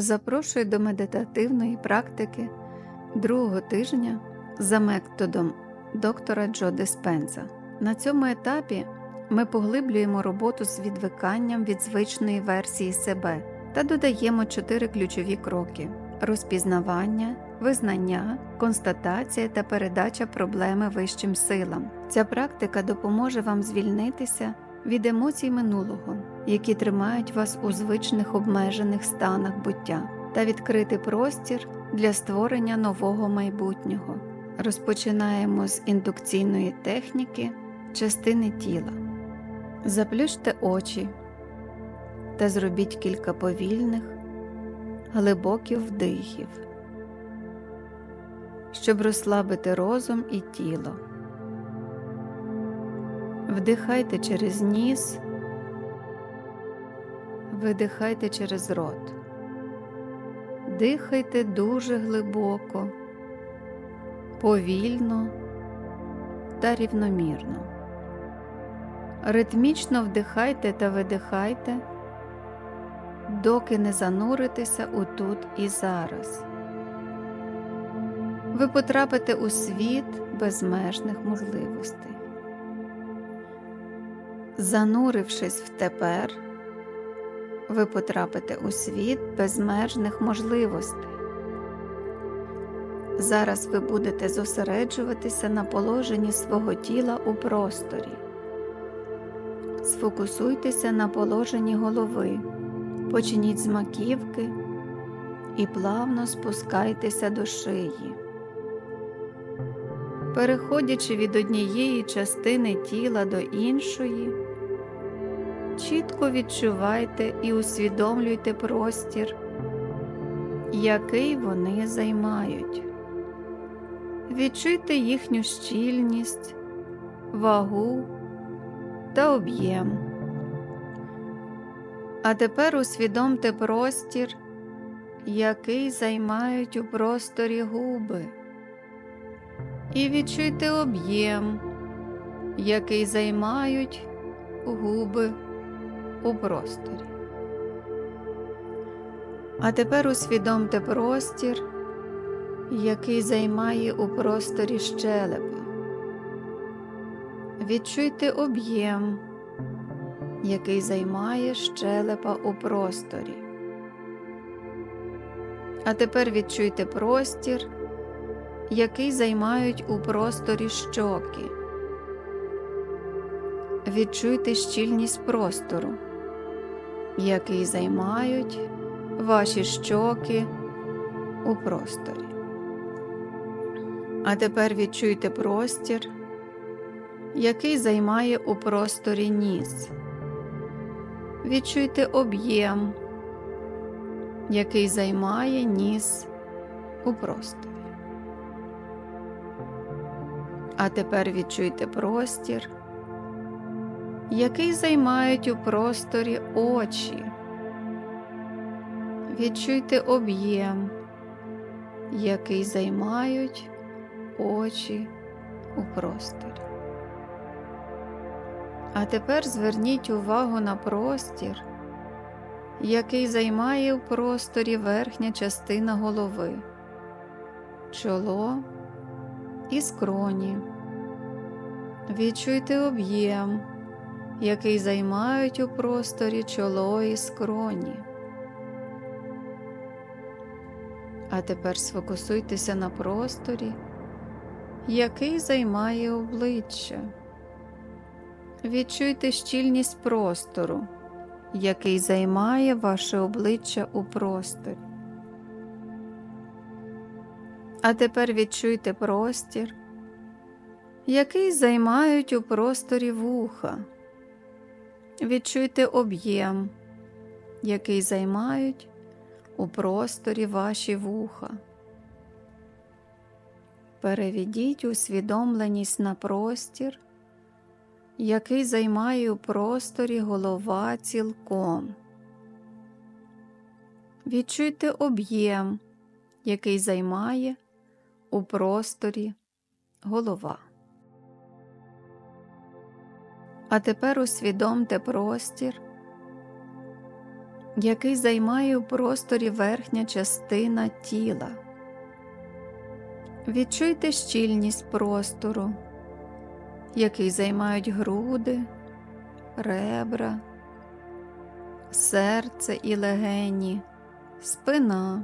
Запрошую до медитативної практики другого тижня за методом доктора Джо Диспенза. На цьому етапі ми поглиблюємо роботу з відвиканням від звичної версії себе та додаємо чотири ключові кроки: розпізнавання, визнання, констатація та передача проблеми вищим силам. Ця практика допоможе вам звільнитися від емоцій минулого, які тримають вас у звичних обмежених станах буття, та відкрити простір для створення нового майбутнього. Розпочинаємо з індукційної техніки частини тіла. Заплющте очі та зробіть кілька повільних, глибоких вдихів, щоб розслабити розум і тіло. Вдихайте через ніс, видихайте через рот. Дихайте дуже глибоко, повільно та рівномірно. Ритмічно вдихайте та видихайте, доки не зануритеся у тут і зараз. Ви потрапите у світ безмежних можливостей. Занурившись в тепер, ви потрапите у світ безмежних можливостей. Зараз ви будете зосереджуватися на положенні свого тіла у просторі. Сфокусуйтеся на положенні голови, почніть з маківки і плавно спускайтеся до шиї. Переходячи від однієї частини тіла до іншої, чітко відчувайте і усвідомлюйте простір, який вони займають. Відчуйте їхню щільність, вагу та об'єм. А тепер усвідомте простір, який займають у просторі губи. І відчуйте об'єм, який займають губи у просторі. А тепер усвідомте простір, який займає у просторі щелепа. Відчуйте об'єм, який займає щелепа у просторі. А тепер відчуйте простір, який займають у просторі щоки. Відчуйте щільність простору, який займають ваші щоки у просторі. А тепер відчуйте простір, який займає у просторі ніс. Відчуйте об'єм, який займає ніс у просторі. А тепер відчуйте простір, який займають у просторі очі. Відчуйте об'єм, який займають очі у просторі. А тепер зверніть увагу на простір, який займає у просторі верхня частина голови, чоло і скроні. Відчуйте об'єм, який займають у просторі чоло і скроні. А тепер сфокусуйтеся на просторі, який займає обличчя. Відчуйте щільність простору, який займає ваше обличчя у просторі. А тепер відчуйте простір, який займають у просторі вуха. Відчуйте об'єм, який займають у просторі ваші вуха. Переведіть усвідомленість на простір, який займає у просторі голова цілком. Відчуйте об'єм, який займає у просторі голова. А тепер усвідомте простір, який займає у просторі верхня частина тіла. Відчуйте щільність простору, який займають груди, ребра, серце і легені, спина,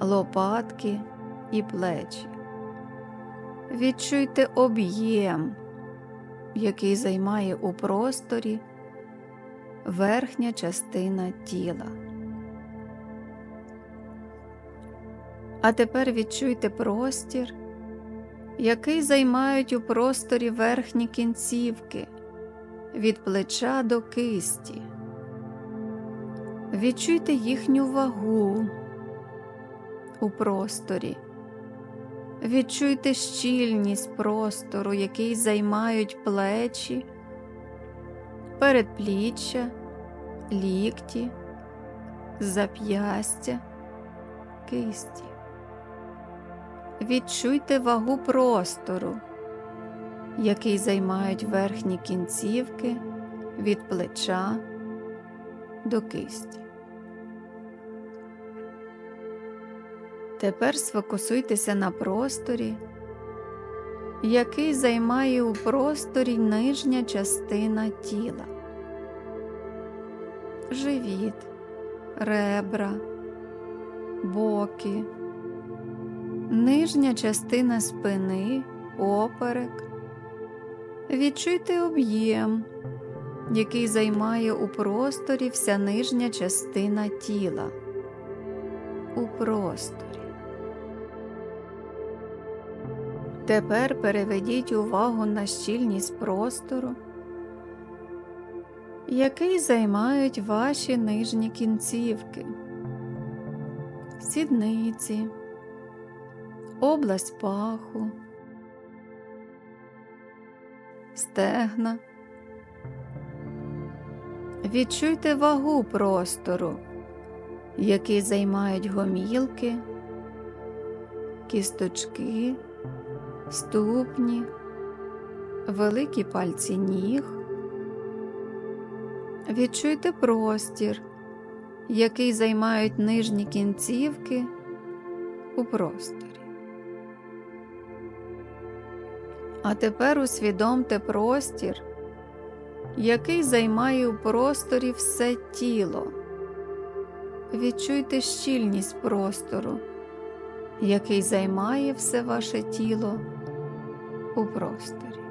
лопатки і плечі. Відчуйте об'єм, який займає у просторі верхня частина тіла. А тепер відчуйте простір, який займають у просторі верхні кінцівки від плеча до кисті. Відчуйте їхню вагу у просторі. Відчуйте щільність простору, який займають плечі, передпліччя, лікті, зап'ястя, кисті. Відчуйте вагу простору, який займають верхні кінцівки від плеча до кисті. Тепер сфокусуйтеся на просторі, який займає у просторі нижня частина тіла, живіт, ребра, боки, нижня частина спини, поперек. Відчуйте об'єм, який займає у просторі вся нижня частина тіла. У просторі. Тепер переведіть увагу на щільність простору, який займають ваші нижні кінцівки, сідниці, область паху, стегна. Відчуйте вагу простору, який займають гомілки, кісточки ступні, великі пальці ніг. Відчуйте простір, який займають нижні кінцівки у просторі. А тепер усвідомте простір, який займає у просторі все тіло. Відчуйте щільність простору, який займає все ваше тіло у просторі.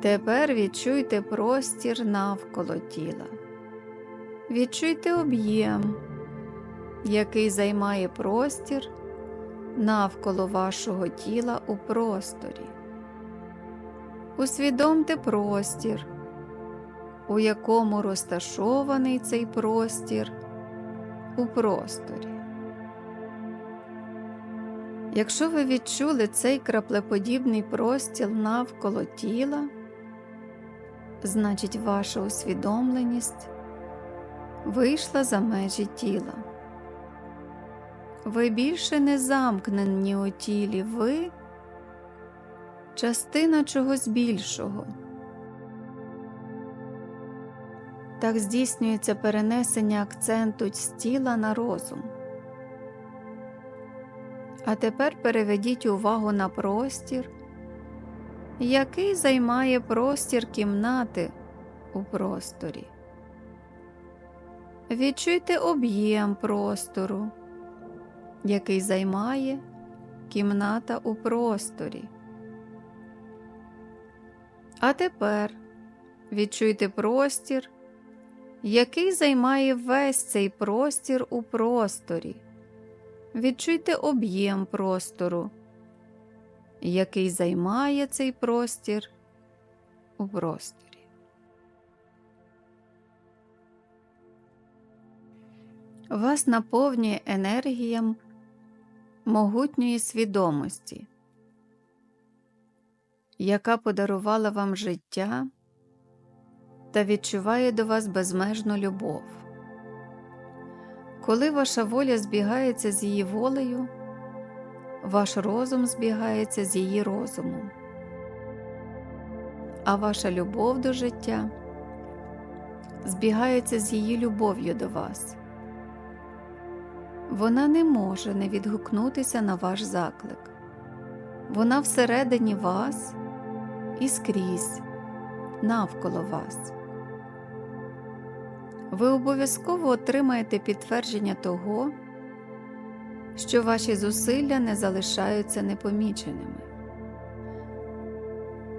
Тепер відчуйте простір навколо тіла. Відчуйте об'єм, який займає простір навколо вашого тіла у просторі. Усвідомте простір, у якому розташований цей простір у просторі. Якщо ви відчули цей краплеподібний простіл навколо тіла, значить ваша усвідомленість вийшла за межі тіла. Ви більше не замкнені у тілі, ви частина чогось більшого. Так здійснюється перенесення акценту з тіла на розум. А тепер переведіть увагу на простір, який займає простір кімнати у просторі. Відчуйте об'єм простору, який займає кімната у просторі. А тепер відчуйте простір, який займає весь цей простір у просторі. Відчуйте об'єм простору, який займає цей простір у просторі. Вас наповнює енергіям могутньої свідомості, яка подарувала вам життя та відчуває до вас безмежну любов. Коли ваша воля збігається з її волею, ваш розум збігається з її розумом, а ваша любов до життя збігаються з її любов'ю до вас. Вона не може не відгукнутися на ваш заклик. Вона всередині вас і скрізь, навколо вас. Ви обов'язково отримаєте підтвердження того, що ваші зусилля не залишаються непоміченими.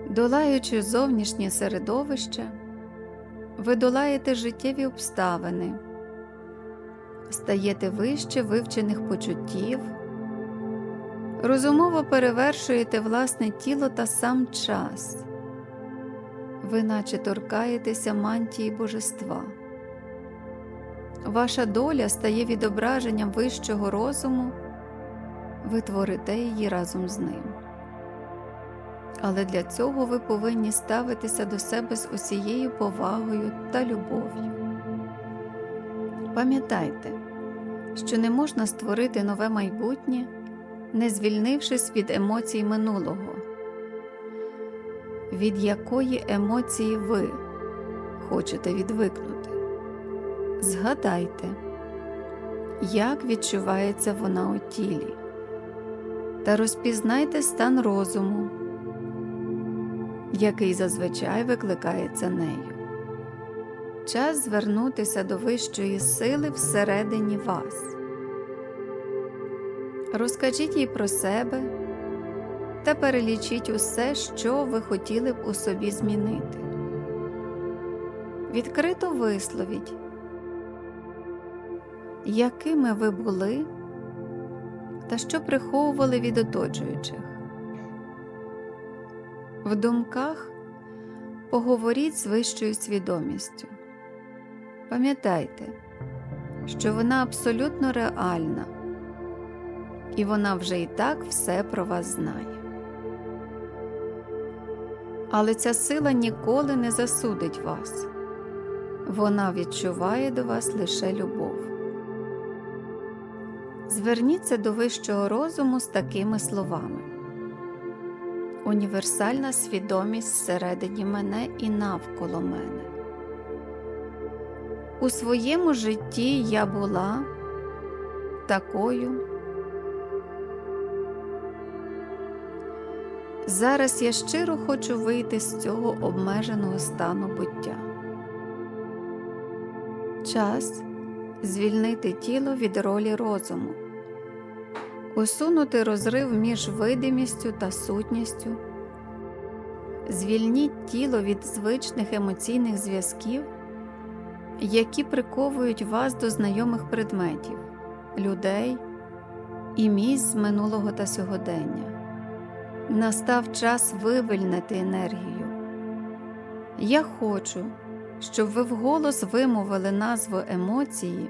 Долаючи зовнішнє середовище, ви долаєте життєві обставини, стаєте вище вивчених почуттів, розумово перевершуєте власне тіло та сам час, ви наче торкаєтеся мантії божества. Ваша доля стає відображенням вищого розуму, ви творите її разом з ним. Але для цього ви повинні ставитися до себе з усією повагою та любов'ю. Пам'ятайте, що не можна створити нове майбутнє, не звільнившись від емоцій минулого, від якої емоції ви хочете відвикнути. Згадайте, як відчувається вона у тілі, та розпізнайте стан розуму, який зазвичай викликається нею. Час звернутися до вищої сили всередині вас. Розкажіть їй про себе та перелічіть усе, що ви хотіли б у собі змінити. Відкрито висловіть якими ви були та що приховували від оточуючих. В думках поговоріть з вищою свідомістю. Пам'ятайте, що вона абсолютно реальна, і вона вже і так все про вас знає. Але ця сила ніколи не засудить вас, вона відчуває до вас лише любов. Зверніться до вищого розуму з такими словами: Універсальна свідомість всередині мене і навколо мене. У своєму житті я була такою. Зараз я щиро хочу вийти з цього обмеженого стану буття. Час звільнити тіло від ролі розуму, усунути розрив між видимістю та сутністю, звільніть тіло від звичних емоційних зв'язків, які приковують вас до знайомих предметів, людей і місць з минулого та сьогодення. Настав час вивільнити енергію. Я хочу щоб ви вголос вимовили назву емоції,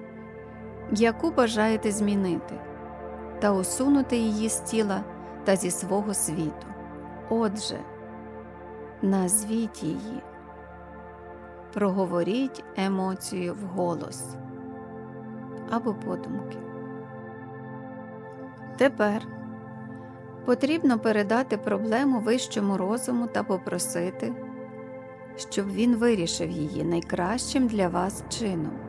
яку бажаєте змінити, та усунути її з тіла та зі свого світу. Отже, назвіть її, проговоріть емоцію вголос або подумки. Тепер потрібно передати проблему вищому розуму та попросити щоб він вирішив її найкращим для вас чином.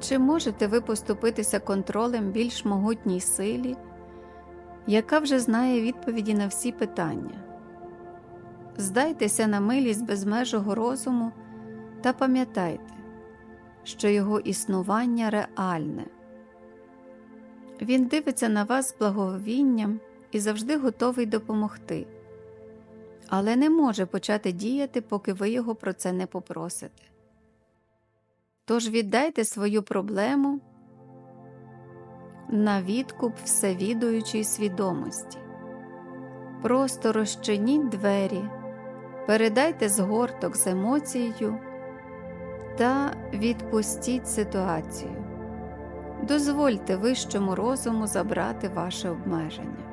Чи можете ви поступитися контролем більш могутній силі, яка вже знає відповіді на всі питання? Здайтеся на милість безмежого розуму та пам'ятайте, що його існування реальне. Він дивиться на вас з благовінням і завжди готовий допомогти але не може почати діяти, поки ви його про це не попросите. Тож віддайте свою проблему на відкуп всевідуючої свідомості. Просто розчиніть двері, передайте згорток з емоцією та відпустіть ситуацію. Дозвольте вищому розуму забрати ваше обмеження.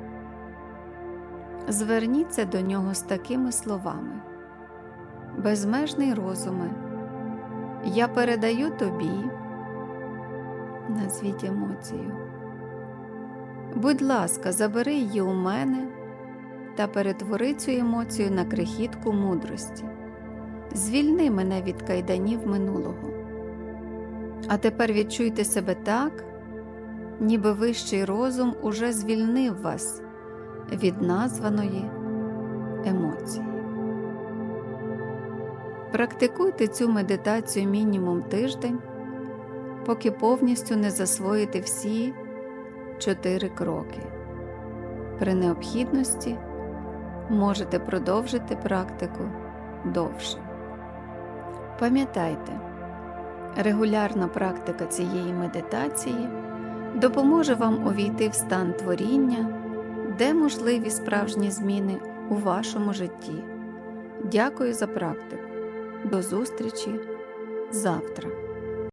Зверніться до нього з такими словами: Безмежний розуме, я передаю тобі, назвіть емоцію. Будь ласка, забери її у мене та перетвори цю емоцію на крихітку мудрості, звільни мене від кайданів минулого. А тепер відчуйте себе так, ніби вищий розум уже звільнив вас від названої Практикуйте цю медитацію мінімум тиждень, поки повністю не засвоїте всі чотири кроки. При необхідності можете продовжити практику довше. Пам'ятайте, регулярна практика цієї медитації допоможе вам увійти в стан творіння, де можливі справжні зміни у вашому житті. Дякую за практику. До зустрічі завтра.